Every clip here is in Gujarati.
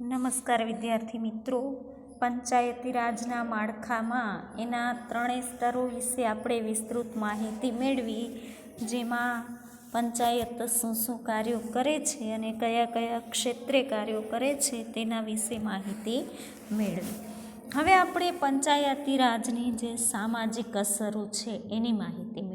નમસ્કાર વિદ્યાર્થી મિત્રો. પંચાયતી રાજના માળખામાં એના ત્રણેય સ્તરો વિશે આપણે વિસ્તૃત માહિતી મેળવી, જેમાં પંચાયત શું શું કાર્યો કરે છે અને કયા કયા ક્ષેત્રે કાર્યો કરે છે તેના વિશે માહિતી મેળવી. હવે આપણે પંચાયતી રાજની જે સામાજિક અસરો છે એની માહિતી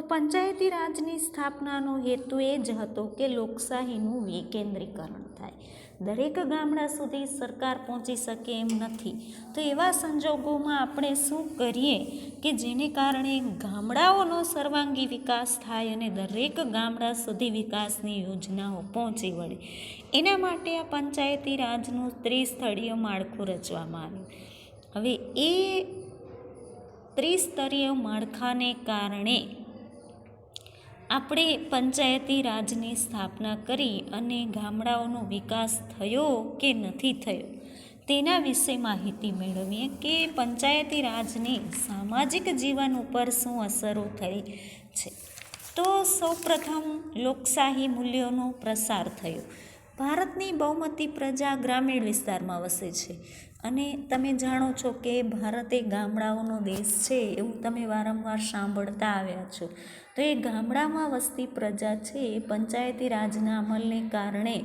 તો પંચાયતી રાજની સ્થાપનાનો હેતુ એ જ હતો કે લોકશાહીનું વિકેન્દ્રીકરણ થાય. દરેક ગામડા સુધી સરકાર પહોંચી શકે એમ નથી. તો એવા સંજોગોમાં આપણે શું કરીએ કે જેને કારણે ગામડાઓનો સર્વાંગી વિકાસ થાય અને દરેક ગામડા સુધી વિકાસની યોજનાઓ પહોંચી વળે. એના માટે આ પંચાયતી રાજનું ત્રિસ્તરીય માળખું રચવામાં આવ્યું. હવે એ ત્રિસ્તરીય માળખાને કારણે આપણે પંચાયતી રાજની સ્થાપના કરી અને ગામડાઓનો વિકાસ થયો કે નથી થયો, તેના વિશે માહિતી મેળવીએ કે પંચાયતી રાજની સામાજિક જીવન ઉપર શું અસરો થઈ છે. તો સૌપ્રથમ લોકશાહી મૂલ્યોનો પ્રસાર થયો. ભારતની બહુમતી પ્રજા ગ્રામીણ વિસ્તારમાં વસે છે. અને તમે જાણો છો કે ભારત એ ગામડાઓનો દેશ છે એવું તમે વારંવાર સાંભળતા આવ્યા છો. તો એ ગામડામાં વસતી પ્રજા છે એ પંચાયતી રાજના અમલને કારણે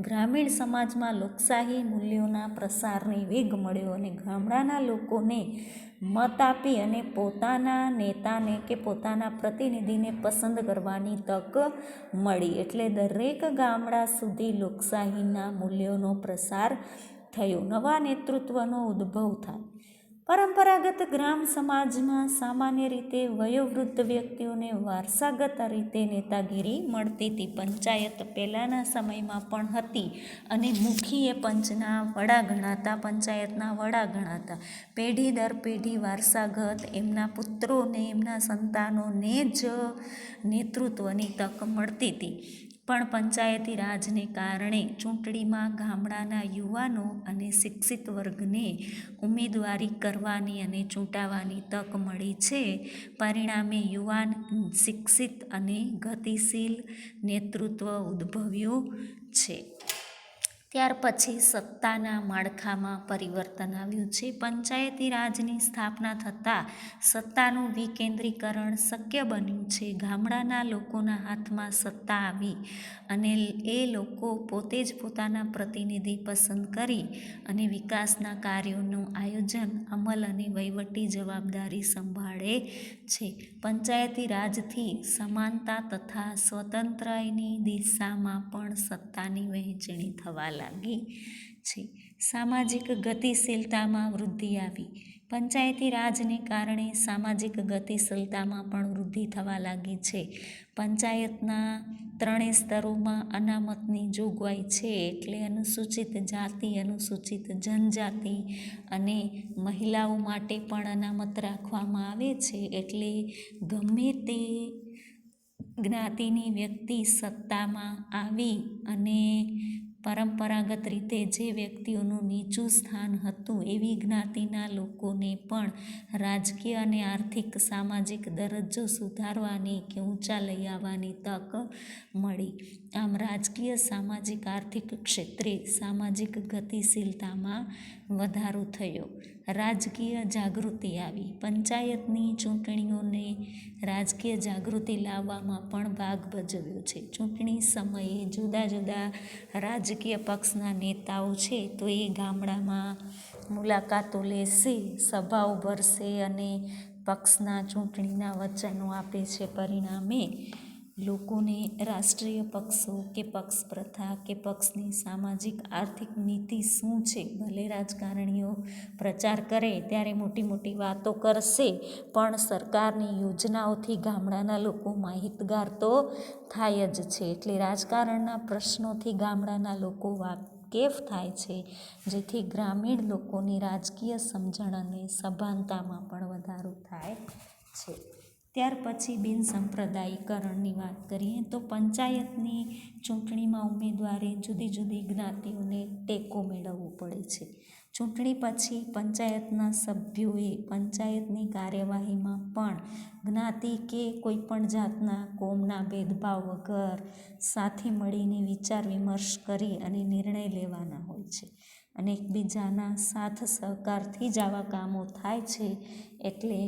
ગ્રામીણ સમાજમાં લોકશાહી મૂલ્યોના પ્રસારને વેગ મળ્યો અને ગામડાના લોકોને મત આપી અને પોતાના નેતાને કે પોતાના પ્રતિનિધિને પસંદ કરવાની તક મળી. એટલે દરેક ગામડા સુધી લોકશાહીના મૂલ્યોનો પ્રસાર થયો. નવા નેતૃત્વનો ઉદ્ભવ થાય. પરંપરાગત ગ્રામ સમાજમાં સામાન્ય રીતે વયોવૃદ્ધ વ્યક્તિઓને વારસાગત રીતે નેતાગીરી મળતી હતી. પંચાયત પહેલાંના સમયમાં પણ હતી અને મુખીએ પંચના વડા ગણાતા, પંચાયતના વડા ગણાતા. પેઢી દર પેઢી વારસાગત એમના પુત્રોને, એમના સંતાનોને જ નેતૃત્વની તક મળતી હતી. પણ પંચાયતી રાજને કારણે ચૂંટણીમાં ગામડાના યુવાનો અને શિક્ષિત વર્ગને ઉમેદવારી કરવાની અને ચૂંટાવાની તક મળી છે. પરિણામે યુવાન, શિક્ષિત અને ગતિશીલ નેતૃત્વ ઉદ્ભવ્યું છે. ત્યાર પછી સત્તાના માળખામાં પરિવર્તન આવ્યું છે. પંચાયતી રાજની સ્થાપના થતાં સત્તાનું વિકેન્દ્રીકરણ શક્ય બન્યું છે. ગામડાના લોકોના હાથમાં સત્તા આવી અને એ લોકો પોતે જ પોતાના પ્રતિનિધિ પસંદ કરી અને વિકાસના કાર્યોનું આયોજન અમલ અને વહીવટી જવાબદારી સંભાળે છે. પંચાયતી રાજથી સમાનતા તથા સ્વતંત્રની દિશામાં પણ સત્તાની વહેંચણી થવા લાગી. છે. સામાજિક ગતિશીલતામાં વૃદ્ધિ આવી. પંચાયતી રાજને કારણે સામાજિક ગતિશીલતામાં પણ વૃદ્ધિ થવા લાગી છે. પંચાયતના ત્રણેય સ્તરોમાં અનામતની જોગવાઈ છે એટલે અનુસૂચિત જાતિ, અનુસૂચિત જનજાતિ અને મહિલાઓ માટે પણ અનામત રાખવામાં આવે છે એટલે ગમે તે જ્ઞાતિની વ્યક્તિ સત્તામાં આવી અને પરંપરાગત રીતે જે વ્યક્તિઓનું નીચું સ્થાન હતું એવી જ્ઞાતિના લોકોને પણ રાજકીય અને આર્થિક સામાજિક દરજ્જો સુધારવાની કે ઊંચા લઈ આવવાની તક મળી. આમ રાજકીય, સામાજિક, આર્થિક ક્ષેત્રે સામાજિક ગતિશીલતામાં વધારો થયો. રાજકીય જાગૃતિ આવી. પંચાયતની ચૂંટણીઓને રાજકીય જાગૃતિ લાવવામાં પણ ભાગ ભજવ્યો છે. ચૂંટણી સમયે જુદા જુદા રાજકીય પક્ષના નેતાઓ છે તો એ ગામડામાં મુલાકાતો લેશે, સભાઓ ભરશે અને પક્ષના ચૂંટણીના વચનો આપે છે. પરિણામે લોકોને રાષ્ટ્રીય પક્ષો કે પક્ષ પ્રથા કે પક્ષની સામાજિક આર્થિક નીતિ શું છે, ભલે રાજકારણીઓ પ્રચાર કરે ત્યારે મોટી મોટી વાતો કરશે, પણ સરકારની યોજનાઓથી ગામડાના લોકો માહિતગાર તો થાય જ છે. એટલે રાજકારણના પ્રશ્નોથી ગામડાના લોકો વાકેફ થાય છે, જેથી ગ્રામીણ લોકોની રાજકીય સમજણ અને સભાનતામાં પણ વધારો થાય છે. ત્યાર પછી બિનસંપ્રદાયીકરણની વાત કરીએ તો પંચાયતની ચૂંટણીમાં ઉમેદવારે જુદી જુદી જ્ઞાતિઓને ટેકો મેળવવો પડે છે. ચૂંટણી પછી પંચાયતના સભ્યોએ પંચાયતની કાર્યવાહીમાં પણ જ્ઞાતિ કે કોઈ પણ જાતના કોમના ભેદભાવ વગર સાથે મળીને વિચાર વિમર્શ કરી અને નિર્ણય લેવાના હોય છે. અને એકબીજાના સાથ સહકારથી જ આવા કામો થાય છે એટલે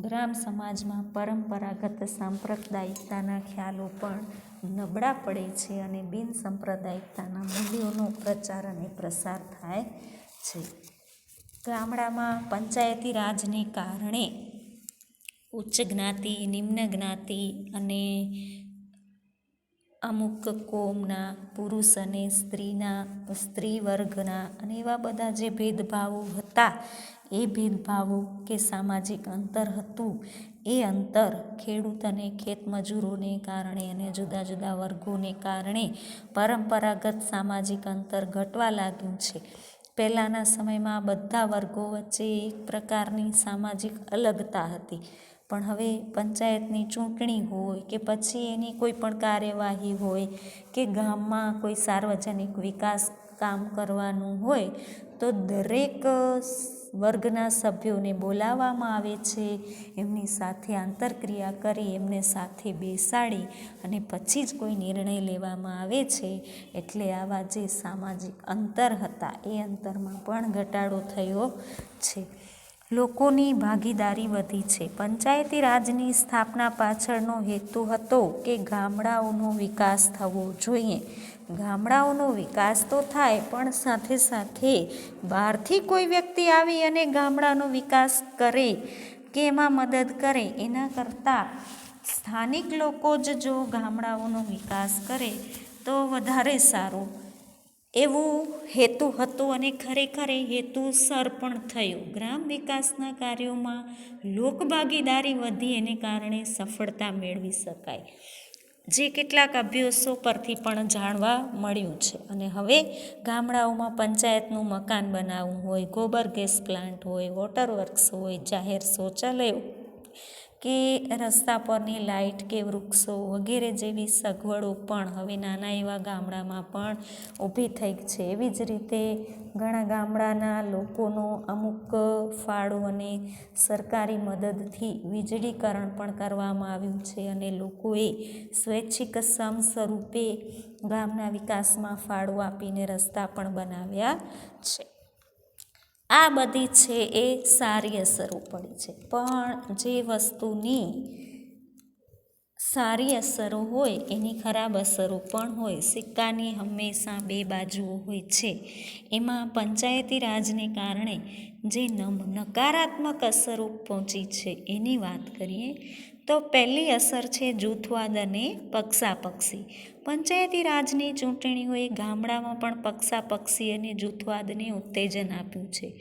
ગ્રામ સમાજમાં પરંપરાગત સાંપ્રદાયિકતાના ખ્યાલો પણ નબળા પડે છે અને બિન સાંપ્રદાયિકતાના મૂલ્યોનો પ્રચાર અને પ્રસાર થાય છે. ગામડામાં પંચાયતી રાજને કારણે ઉચ્ચ જ્ઞાતિ, નિમ્ન જ્ઞાતિ અને અમુક કોમના, પુરુષ અને સ્ત્રીના સ્ત્રી વર્ગના અને એવા બધા જે ભેદભાવો હતા, એ ભેદભાવો કે સામાજિક અંતર હતું, એ અંતર ખેડૂત અને ખેતમજૂરોને કારણે અને જુદા જુદા વર્ગોને કારણે પરંપરાગત સામાજિક અંતર ઘટવા લાગ્યું છે. પહેલાંના સમયમાં બધા વર્ગો વચ્ચે એક પ્રકારની સામાજિક અલગતા હતી. પણ હવે પંચાયતની ચૂંટણી હોય કે પછી એની કોઈ પણ કાર્યવાહી હોય કે ગામમાં કોઈ સાર્વજનિક વિકાસ કામ કરવાનું હોય, તો દરેક વર્ગના સભ્યોને બોલાવવામાં આવે છે, એમની સાથે આંતરક્રિયા કરી, એમને સાથે બેસાડી અને પછી જ કોઈ નિર્ણય લેવામાં આવે છે. એટલે આવા જે સામાજિક અંતર હતા, એ અંતરમાં પણ ઘટાડો થયો છે. લોકોની ભાગીદારી વધી છે. પંચાયતી રાજની સ્થાપના પાછળનો હેતુ હતો કે ગામડાઓનો વિકાસ થવો જોઈએ. ગામડાઓનો વિકાસ તો થાય, પણ સાથે સાથે બહારથી કોઈ વ્યક્તિ આવી અને ગામડાનો વિકાસ કરે કે એમાં મદદ કરે, એના કરતાં સ્થાનિક લોકો જ જો ગામડાઓનો વિકાસ કરે, તો વધારે સારું. એવું હેતુ હતું અને ખરેખર એ હેતુસર પણ થયું. ગ્રામ વિકાસના કાર્યોમાં લોકભાગીદારી વધી એને કારણે સફળતા મેળવી શકાય. જે કેટલાક અભ્યાસો પરથી પણ જાણવા મળ્યું છે. અને હવે ગામડાઓમાં પંચાયતનું મકાન બનાવવું હોય, ગોબર ગેસ પ્લાન્ટ હોય, વોટર વર્ક્સ હોય, જાહેર શૌચાલયો કે રસ્તા પરની લાઇટ કે વૃક્ષો વગેરે જેવી સગવડો પણ હવે નાના એવા ગામડામાં પણ ઊભી થઈ છે. એવી જ રીતે ઘણા ગામડાના લોકોનો અમુક ફાળો અને સરકારી મદદથી વીજળીકરણ પણ કરવામાં આવ્યું છે અને લોકોએ સ્વૈચ્છિક સમ સ્વરૂપે ગામના વિકાસમાં ફાળો આપીને રસ્તા પણ બનાવ્યા છે. આ બધી છે એ સારી અસરો પડી છે. પણ જે વસ્તુની સારી અસરો હોય, એની ખરાબ અસરો પણ હોય, સિક્કાની હંમેશા બે બાજુઓ હોય છે. એમાં પંચાયતી રાજને કારણે જે નકારાત્મક અસરો પહોંચી છે, એની વાત કરીએ, તો પહેલી અસર છે જૂથવાદ અને પક્ષાપક્ષી. પંચાયતી રાજની ચૂંટણીઓએ ગામડામાં પણ પક્ષાપક્ષી અને જૂથવાદને ઉત્તેજન આપ્યું છે.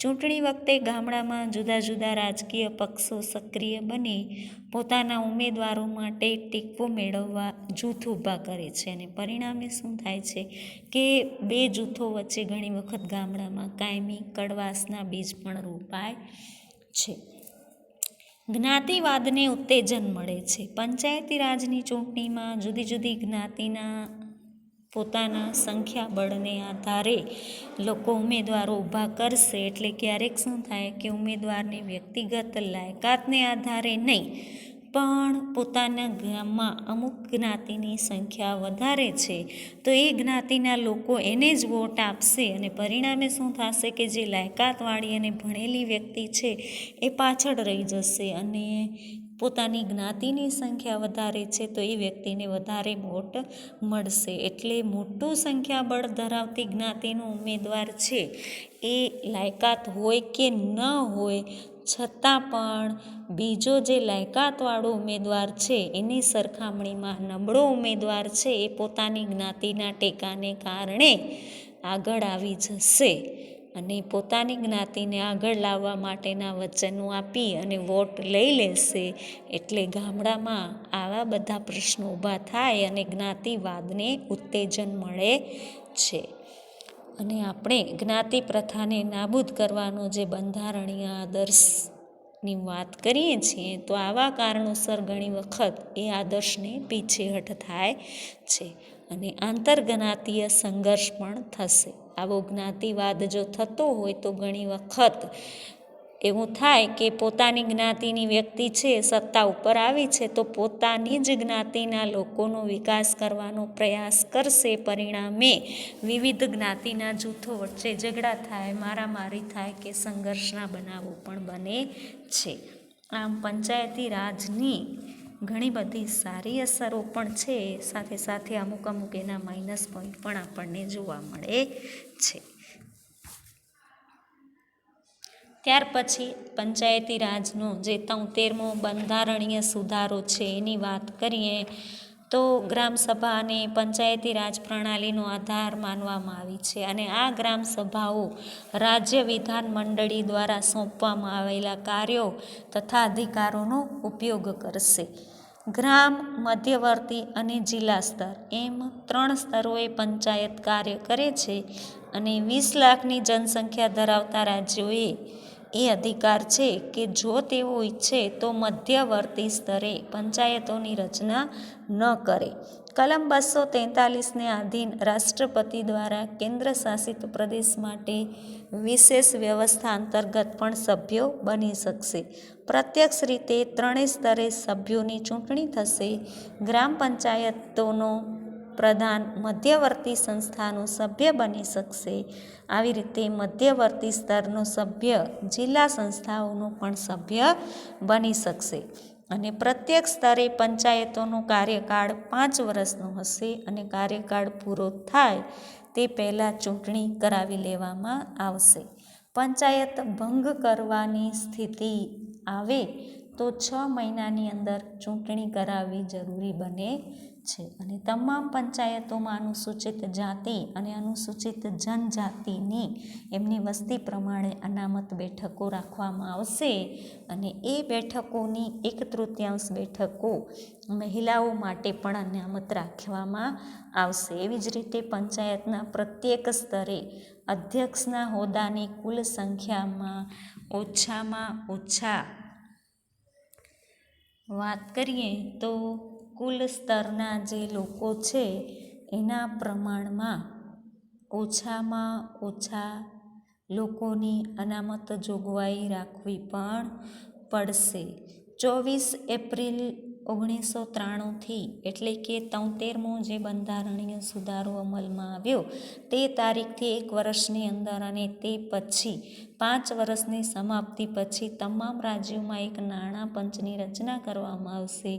ચૂંટણી વખતે ગામડામાં જુદા જુદા રાજકીય પક્ષો સક્રિય બની, પોતાના ઉમેદવારો માટે ટેકો મેળવવા જૂથ ઊભા કરે છે અને પરિણામે શું થાય છે કે બે જૂથો વચ્ચે ઘણી વખત ગામડામાં કાયમી કડવાસના બીજ પણ રોપાય છે. જ્ઞાતિવાદને ઉત્તેજન મળે છે. પંચાયતી રાજની ચૂંટણીમાં જુદી જુદી જ્ઞાતિના પોતાના સંખ્યાબળને આધારે લોકો ઉમેદવારો ઊભા કરશે. એટલે ક્યારેક શું થાય કે ઉમેદવારને વ્યક્તિગત લાયકાતને આધારે નહીં પણ પોતાના ગામમાં અમુક જ્ઞાતિની સંખ્યા વધારે છે, તો એ જ્ઞાતિના લોકો એને જ વોટ આપશે અને પરિણામે શું થશે કે જે લાયકાતવાળી અને ભણેલી વ્યક્તિ છે, એ પાછળ રહી જશે અને પોતાની જ્ઞાતિની સંખ્યા વધારે છે, તો એ વ્યક્તિને વધારે વોટ મળશે. એટલે મોટું સંખ્યાબળ ધરાવતી જ્ઞાતિનો ઉમેદવાર છે, એ લાયકાત હોય કે ન હોય છતાં પણ બીજો જે લાયકાતવાળો ઉમેદવાર છે, એની સરખામણીમાં નબળો ઉમેદવાર છે, એ પોતાની જ્ઞાતિના ટેકાને કારણે આગળ આવી જશે અને પોતાની જ્ઞાતિને આગળ લાવવા માટેના વચનો આપી અને વોટ લઈ લેશે એટલે ગામડામાં આવા બધા પ્રશ્નો ઊભા થાય અને જ્ઞાતિવાદને ઉત્તેજન મળે છે. અને આપણે જ્ઞાતિ પ્રથાને નાબૂદ કરવાનો જે બંધારણીય આદર્શની વાત કરીએ છીએ, તો આવા કારણોસર ઘણી વખત એ આદર્શને પીછેહટ થાય છે અને આંતરજ્ઞાતીય સંઘર્ષ પણ થશે. આવો જ્ઞાતિવાદ જો થતો હોય તો ઘણી વખત એવું થાય કે પોતાની જ્ઞાતિની વ્યક્તિ છે, સત્તા ઉપર આવી છે, તો પોતાની જ જ્ઞાતિના લોકોનો વિકાસ કરવાનો પ્રયાસ કરશે. પરિણામે વિવિધ જ્ઞાતિના જૂથો વચ્ચે ઝઘડા થાય, મારામારી થાય કે સંઘર્ષના બનાવો પણ બને છે. આમ પંચાયતી રાજની ઘણી બધી સારી અસરો પણ છે. સાથે સાથે અમુક અમુક એના માઇનસ પોઈન્ટ પણ આપણને જોવા મળે છે. ત્યાર પછી પંચાયતી રાજનો જે તોતેરમો બંધારણીય સુધારો છે એની વાત કરીએ, તો ગ્રામસભા અને પંચાયતી રાજ પ્રણાલીનો આધાર માનવામાં આવી છે અને આ ગ્રામસભાઓ રાજ્ય વિધાન મંડળી દ્વારા સોંપવામાં આવેલા કાર્યો તથા અધિકારોનો ઉપયોગ કરશે. ગ્રામ, મધ્યવર્તી અને જિલ્લા સ્તર એમ ત્રણ સ્તરોએ પંચાયત કાર્ય કરે છે અને વીસ લાખની જનસંખ્યા ધરાવતા રાજ્યોએ એ અધિકાર છે કે જો તેઓ ઈચ્છે તો મધ્યવર્તી સ્તરે પંચાયતોની રચના ન કરે. કલમ બસો તેતાલીસને આધીન રાષ્ટ્રપતિ દ્વારા કેન્દ્ર શાસિત પ્રદેશ માટે વિશેષ વ્યવસ્થા અંતર્ગત પણ સભ્યો બની શકશે. પ્રત્યક્ષ રીતે ત્રણેય સ્તરે સભ્યોની ચૂંટણી થશે. ગ્રામ પંચાયતોનો પ્રધાન મધ્યવર્તી સંસ્થાનું સભ્ય બની શકશે. આવી રીતે મધ્યવર્તી સ્તરનો સભ્ય જિલ્લા સંસ્થાઓનો પણ સભ્ય બની શકશે. અને પ્રત્યેક સ્તરે પંચાયતોનો કાર્યકાળ પાંચ વર્ષનો હશે અને કાર્યકાળ પૂરો થાય તે પહેલાં ચૂંટણી કરાવી લેવામાં આવશે. પંચાયત ભંગ કરવાની સ્થિતિ આવે તો છ મહિનાની અંદર ચૂંટણી કરાવવી જરૂરી બને છે. અને તમામ પંચાયતોમાં અનુસૂચિત જાતિ અને અનુસૂચિત જનજાતિની એમની વસ્તી પ્રમાણે અનામત બેઠકો રાખવામાં આવશે. અને એ બેઠકોની એક તૃતીયાંશ બેઠકો મહિલાઓ માટે પણ અનામત રાખવામાં આવશે. એવી જ રીતે પંચાયતના પ્રત્યેક સ્તરે અધ્યક્ષના હોદ્દાની કુલ સંખ્યામાં ઓછામાં ઓછા વાત કરીએ તો કુલ સ્તરના જે લોકો છે, એના પ્રમાણમાં ઓછામાં ઓછા લોકોની અનામત જોગવાઈ રાખવી પણ પડશે. ચોવીસ એપ્રિલ ઓગણીસો ત્રાણુંથી એટલે કે તોતેરમો જે બંધારણીય સુધારો અમલમાં આવ્યો, તે તારીખથી એક વર્ષની અંદર અને તે પછી પાંચ વર્ષની સમાપ્તિ પછી તમામ રાજ્યોમાં એક નાણાં પંચની રચના કરવામાં આવશે.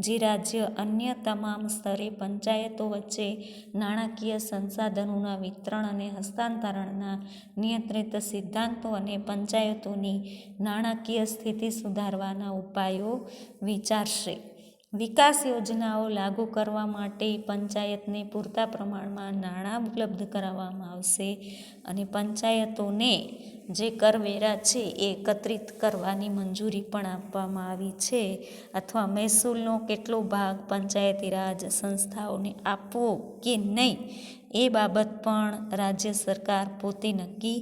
જે રાજ્ય અન્ય તમામ સ્તરે પંચાયતો વચ્ચે નાણાકીય સંસાધનોના વિતરણ અને હસ્તાંતરણના નિયંત્રિત સિદ્ધાંતો અને પંચાયતોની નાણાકીય સ્થિતિ સુધારવાના ઉપાયો વિચારશે. વિકાસ યોજનાઓ લાગુ કરવા માટે પંચાયતને પૂરતા પ્રમાણમાં નાણાં ઉપલબ્ધ કરાવવામાં આવશે અને પંચાયતોને જે કરવેરા છે એ એકત્રિત કરવાની મંજૂરી પણ આપવામાં આવી છે. અથવા મહેસૂલનો કેટલો ભાગ પંચાયતી રાજ સંસ્થાઓને આપવો કે નહીં એ બાબત પણ રાજ્ય સરકાર પોતે નક્કી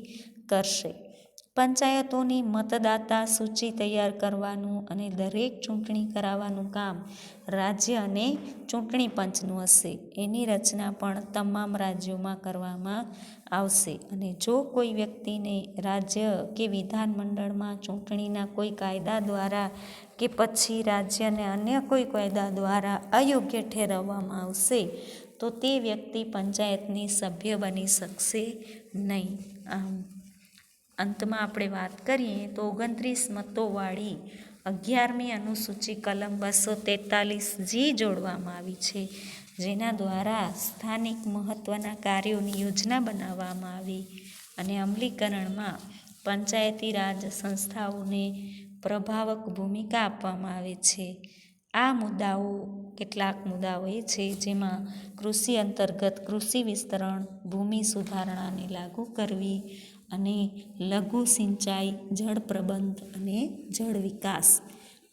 કરશે. પંચાયતોની મતદાતા સૂચિ તૈયાર કરવાનું અને દરેક ચૂંટણી કરાવવાનું કામ રાજ્ય અને ચૂંટણી પંચનું હશે. એની રચના પણ તમામ રાજ્યોમાં કરવામાં આવશે. અને જો કોઈ વ્યક્તિને રાજ્ય કે વિધાનમંડળમાં ચૂંટણીના કોઈ કાયદા દ્વારા કે પછી રાજ્યને અન્ય કોઈ કાયદા દ્વારા અયોગ્ય ઠેરવવામાં આવશે, તો તે વ્યક્તિ પંચાયતની સભ્ય બની શકશે નહીં. આમ અંતમાં આપણે વાત કરીએ તો ઓગણત્રીસ મતોવાળી અગિયારમી અનુસૂચિ કલમ બસો તેતાલીસ જી જોડવામાં આવી છે, જેના દ્વારા સ્થાનિક મહત્ત્વના કાર્યોની યોજના બનાવવામાં આવી અને અમલીકરણમાં પંચાયતી રાજ સંસ્થાઓને પ્રભાવક ભૂમિકા આપવામાં આવે છે. આ મુદ્દાઓ કેટલાક મુદ્દાઓ એ છે જેમાં કૃષિ અંતર્ગત કૃષિ વિસ્તરણ, ભૂમિ સુધારણાને લાગુ કરવી અને લઘુ સિંચાઈ, જળ પ્રબંધ અને જળ વિકાસ.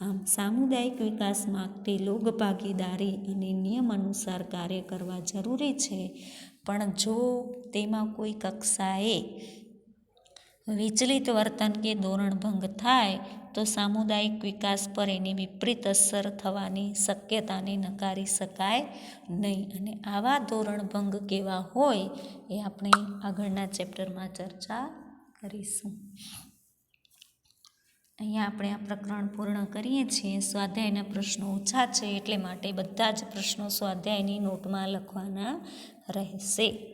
આમ સામુદાયિક વિકાસ માટે લોક ભાગીદારી અને નિયમ અનુસાર કાર્ય કરવા જરૂરી છે. પણ જો તેમાં કોઈ કક્ષાએ વિચલિત વર્તન કે ધોરણભંગ થાય તો સામુદાયિક વિકાસ પર એની વિપરીત અસર થવાની શક્યતાને નકારી શકાય નહીં. અને આવા ધોરણભંગ કેવા હોય એ આપણે આગળના ચેપ્ટરમાં ચર્ચા કરીશું. અહીંયા આપણે આ પ્રકરણ પૂર્ણ કરીએ છીએ. સ્વાધ્યાયના પ્રશ્નો ઓછા છે એટલે માટે બધા જ પ્રશ્નો સ્વાધ્યાયની નોટમાં લખવાના રહેશે.